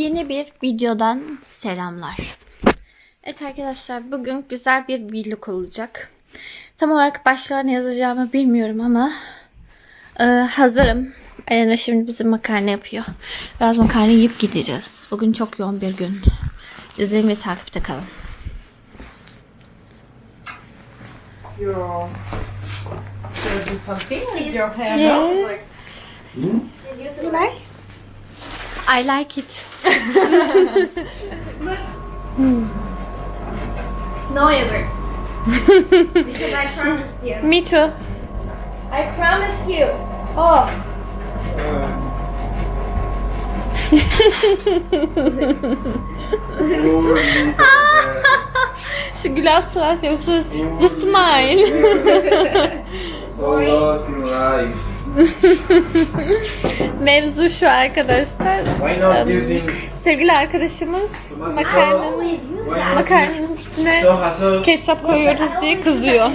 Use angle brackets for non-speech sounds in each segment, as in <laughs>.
Yeni bir videodan selamlar. Evet arkadaşlar bugün güzel bir vlog olacak. Tam olarak başlarına yazacağımı bilmiyorum ama e, hazırım. Elena şimdi bizim makarna yapıyor. Biraz makarna yiyip gideceğiz. Bugün çok yoğun bir gün. İzleyin ve takipte kalın. You're doing something with your hair Yeah. now? I like it. No, ever. because I promised you. Me too. I promised you. Oh. Şu gülen surat yapıyorsunuz. The smile. So lost in life. <laughs> Mevzu şu arkadaşlar. Sevgili arkadaşımız makarnanın, makarnanın üstüne ketçap koyuyoruz diye kızıyor.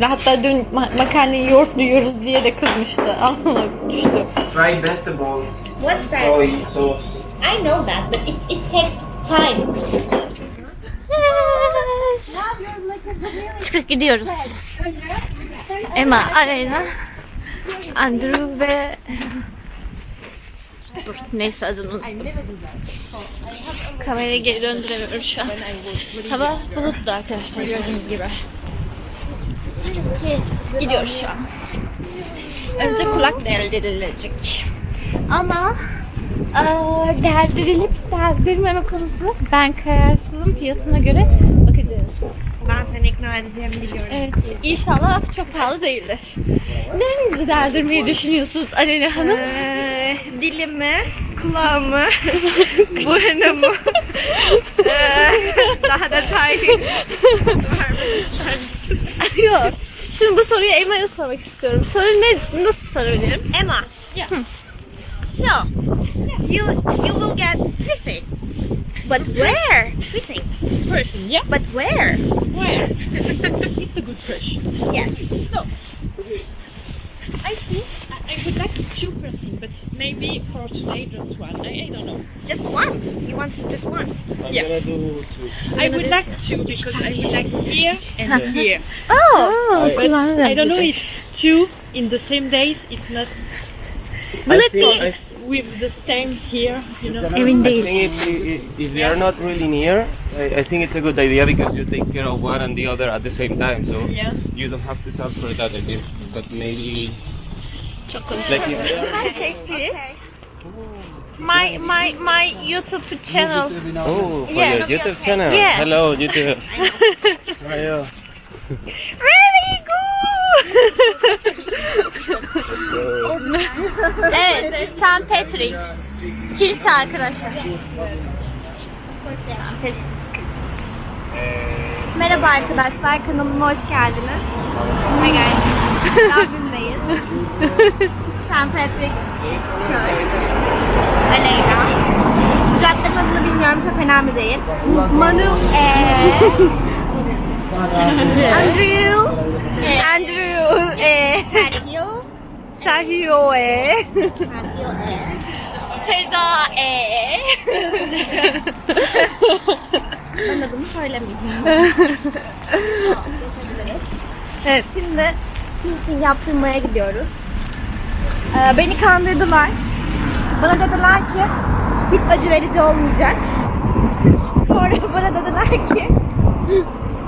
Ve hatta dün ma- makarnayı yoğurtluyoruz diye de kızmıştı. <laughs> Anlamına düştü. Try vegetables. What's that? Soy sauce. I know that, but it's it takes time. Yes. Çıkıp gidiyoruz. Emma, Aleyna, Andrew ve... Dur, neyse adını. Kamerayı geri döndüremiyorum şu an. Hava bulutlu arkadaşlar gördüğünüz gibi. Gidiyoruz şu an. Önce kulak deldirilecek. Ama eee deldirilip deldirilmeme konusu ben kararsızım fiyatına göre bakacağız. Seni ikna edeceğimi biliyorum. Evet, inşallah çok pahalı değildir. Nerenizi deldirmeyi düşünüyorsunuz Alena Hanım? Ee, dilimi, kulağımı, <laughs> burnumu, ee, daha detaylı Yok. Şimdi bu soruyu Emma'ya sormak istiyorum. Soru ne? Nasıl sorabilirim? Emma. Yeah. So, you you will get piercing. But where? Piercing. person, yeah? But where? Where? <laughs> it's a good question. Yes. So, I think I, I would like two person, but maybe for today just one. I, I don't know. Just one. You want just one? I'm yeah. I would like two because I would like here and <laughs> here. Oh. oh but I don't know if two in the same days it's not Will it be? it's with the same here, you know. Emin I değil. think if, if, if they are not really near, I, I think it's a good idea because you take care of one and the other at the same time, so Yeah. you don't have to suffer that I think. But maybe Çok konuşuyorum. like if Say please. My, my, my YouTube channel. oh for Yeah. your YouTube channel. Yeah. Hello YouTube. How are you? Evet, St. Patrick's. Kilise arkadaşlar. Merhaba arkadaşlar, kanalıma hoş geldiniz. Hi guys. Dublin'deyiz. St. Patrick's Church. Aleyna. Caddenin adını bilmiyorum, çok önemli değil. Manu, eee... <laughs> Andrew. Andrew, e, Sergio. Sergio, e, Sergio, eee. Seda, e. Ben adımı söylemeyeceğim. <laughs> Evet. Şimdi piercing yaptırmaya gidiyoruz. Ee, beni kandırdılar. Bana dediler ki hiç acı verici olmayacak. Sonra bana dediler ki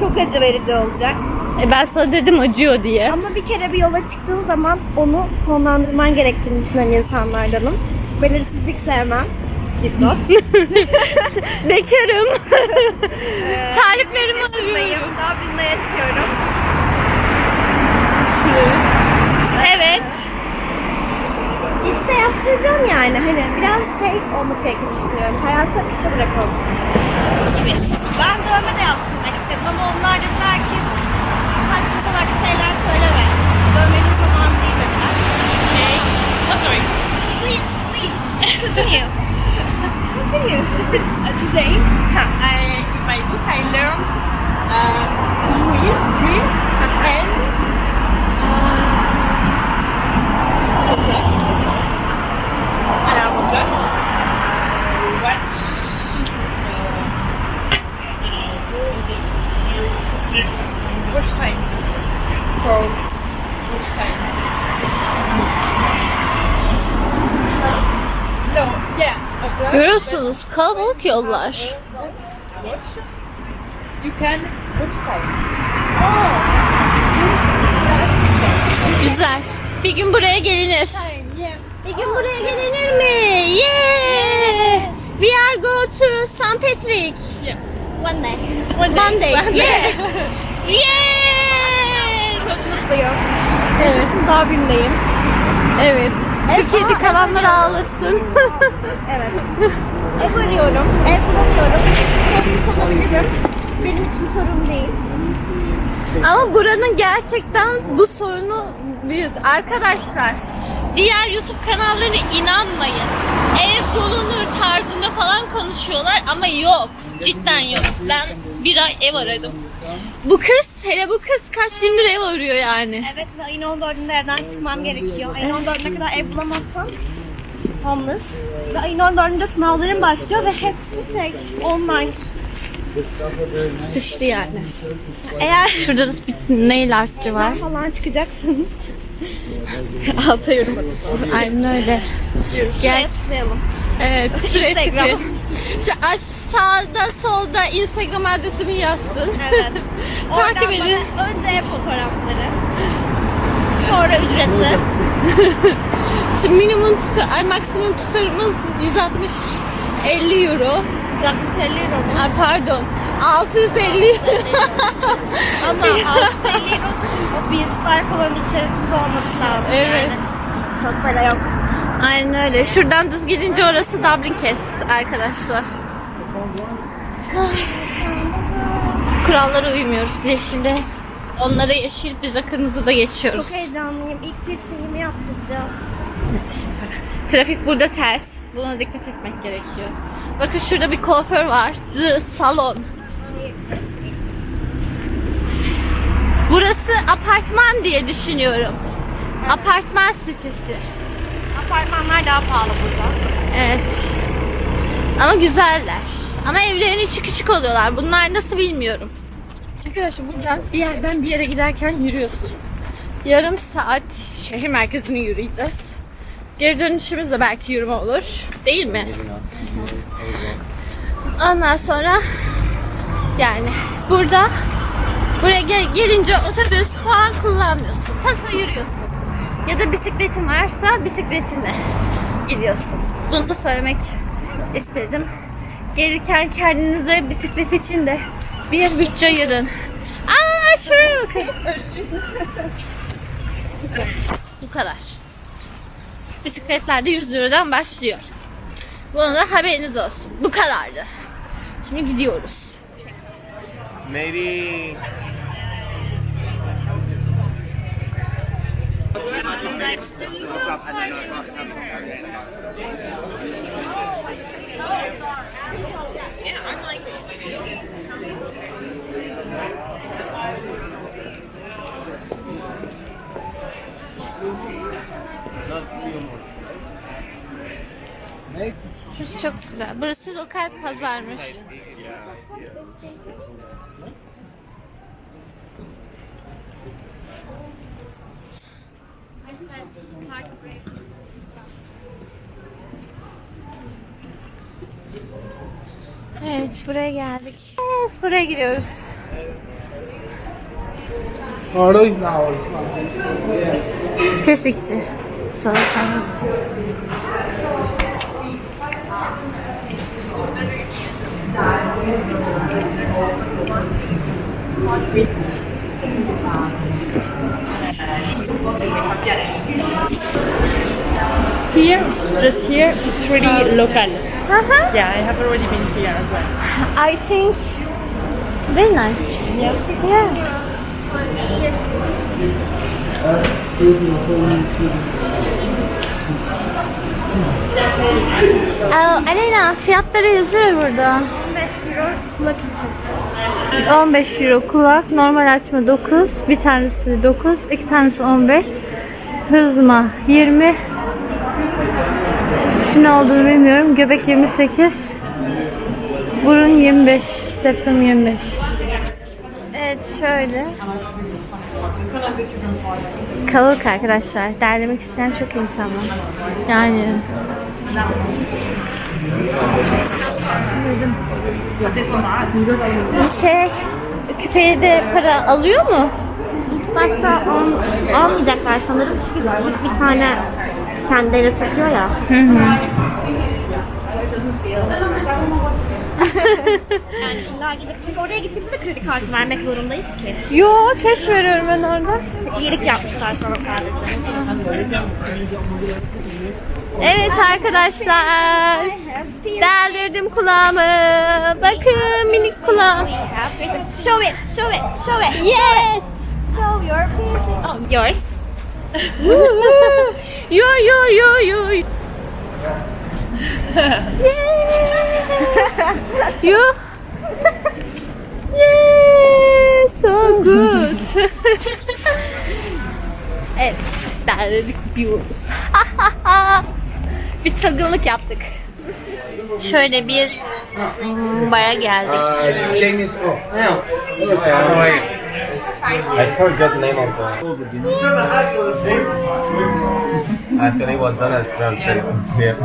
çok acı verici olacak. E, ben sana dedim acıyor diye. Ama bir kere bir yola çıktığın zaman onu sonlandırman gerektiğini düşünen insanlardanım. Belirsizlik sevmem. Dipnot. <laughs> Bekarım. Taliplerimi Yaşındayım. arıyorum. Dublin'de yaşıyorum. Evet. İşte yaptıracağım yani. Hani biraz şey olması gerektiğini düşünüyorum. Hayata akışa bırakalım. Gibi. Ben dövme de yaptırmak istedim ama onlar dediler ki Sert şeyler söylemem. Dövmeni falan değil dediler. Okay. Oh sorry. Please, please. Continue. Continue. uh, today. I, in my book, I learned uh, dream, dream, and uh, time. For which kind? No, yeah. Görüyorsunuz kalabalık yollar. You can which kind? Güzel. Bir gün buraya gelinir. Bir gün buraya gelinir mi? Yeah! We are go to St. Patrick. Yeah. One day. One day. One day. Yeah! Yeah! Mutluyum. Evet. Daha birindeyim. Evet. Türkiye'de kalanlar ağlasın. <laughs> Evet. Ev arıyorum. Ev bulamıyorum. Sorun. Benim için sorun değil. Ama buranın gerçekten bu sorunu büyük. Arkadaşlar diğer YouTube kanallarına inanmayın. Ev bulunur tarzında falan konuşuyorlar ama yok. Cidden yok. Ben bir ay ev aradım. Bu kız, hele bu kız kaç gündür ev arıyor yani. Evet ve ayın 14'ünde evden çıkmam gerekiyor. Ayın 14'üne kadar ev bulamazsam homeless. Ve ayın 14'ünde sınavlarım başlıyor ve hepsi şey online. Sıçtı yani. Eğer Şurada da bir nail artçı var. falan çıkacaksanız <laughs> alta yorum atın. Aynen öyle. Gel. Gel. Evet, şuraya Instagram. tıklayın. Şu aş sağda solda Instagram adresimi yazsın. Evet. <laughs> Takip edin. bana Önce ev fotoğrafları. Sonra ücreti. <laughs> Şimdi minimum tutar, ay maksimum tutarımız 160 50 euro. 160 50 euro mu? Ay pardon. 650 <laughs> Ama 650 euro o bilgisayar falan içerisinde olması lazım Evet. yani. Çok para yok. Aynen öyle. Şuradan düz gidince orası Dublin Kest arkadaşlar. Kurallara uymuyoruz. Yeşilde onlara yeşil, bize kırmızıda geçiyoruz. Çok heyecanlıyım. İlk piercingimi yaptıracağım. Trafik burada ters. Buna dikkat etmek gerekiyor. Bakın şurada bir kuaför var. The Salon. Burası apartman diye düşünüyorum. Apartman sitesi. Apartmanlar daha pahalı burada. Evet. Ama güzeller. Ama evlerin içi küçük oluyorlar. Bunlar nasıl bilmiyorum. Arkadaşlar buradan bir yerden bir yere giderken yürüyorsun. Yarım saat şehir merkezini yürüyeceğiz. Geri dönüşümüz de belki yürüme olur. Değil mi? Ondan sonra yani burada buraya gel- gelince otobüs falan kullanmıyorsun. Tasa yürüyorsun. Ya da bisikletin varsa bisikletinle gidiyorsun. Bunu da söylemek istedim. Gelirken kendinize bisiklet için de bir bütçe ayırın. Aa şuraya bakın. <laughs> Bu kadar. Bisikletler de 100 liradan başlıyor. Bunu da haberiniz olsun. Bu kadardı. Şimdi gidiyoruz. Maybe. Burası çok güzel. Burası lokal pazarmış. Evet, buraya geldik. Evet, buraya giriyoruz. Klasikçi. Salatamız. Here, just here, it's really local. Aha. Yeah, I have already been here as well. I think very nice. Yeah. Yeah. Uh, Aa, Aleyna fiyatları yazıyor burada. 15 euro kulak için. 15 euro kulak, normal açma 9, bir tanesi 9, iki tanesi 15. Hızma 20. Şu ne olduğunu bilmiyorum. Göbek 28. Burun 25. Septum 25. Evet şöyle. Kalabalık arkadaşlar. Derlemek isteyen çok insan var. Yani şey küpeye de para alıyor mu? Başta al, almayacaklar sanırım çünkü küçük bir tane kendileri takıyor ya. <laughs> yani illa gidip çünkü oraya gittiğimizde kredi kartı vermek zorundayız ki. Yo keş veriyorum ben orada. İyilik yapmışlar sana sadece. Evet arkadaşlar. Deldirdim kulağımı. Bakın minik kulağım. Show it, show it, show it. Yes. Show your piercing. Oh, yours. yo yo yo yo. Yo. yeah, so good. evet, derledik diyoruz. bir çılgınlık yaptık. Şöyle bir mm, bara geldik. Uh, James O. Hello, sir. How are you? I forgot the name of the. Anthony was done as translator. Yeah.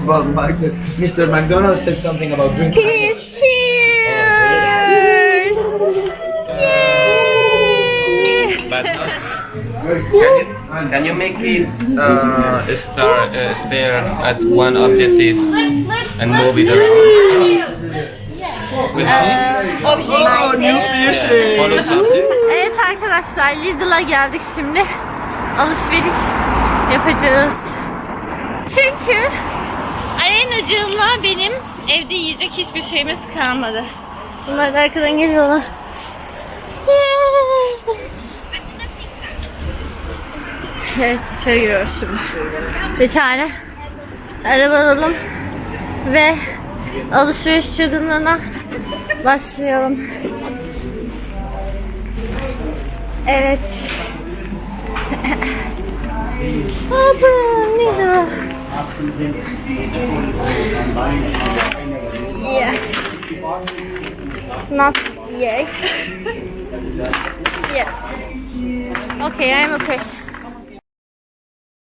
<laughs> Well, Mac- Mr. McDonald said something about drinking. Please cheers! Yay! But can you, can you make it uh, star uh, stare at one objective and move it around? Follow something. Evet arkadaşlar Lidl'a geldik şimdi. Alışveriş yapacağız. Çünkü Arenacığımla benim evde yiyecek hiçbir şeyimiz kalmadı. Bunlar da arkadan geliyorlar. Evet içeri giriyoruz şimdi. Bir tane araba alalım ve alışveriş çılgınlığına başlayalım. Evet. Baba, Nida. Yeah. Not yet. yes. Okay, I'm okay.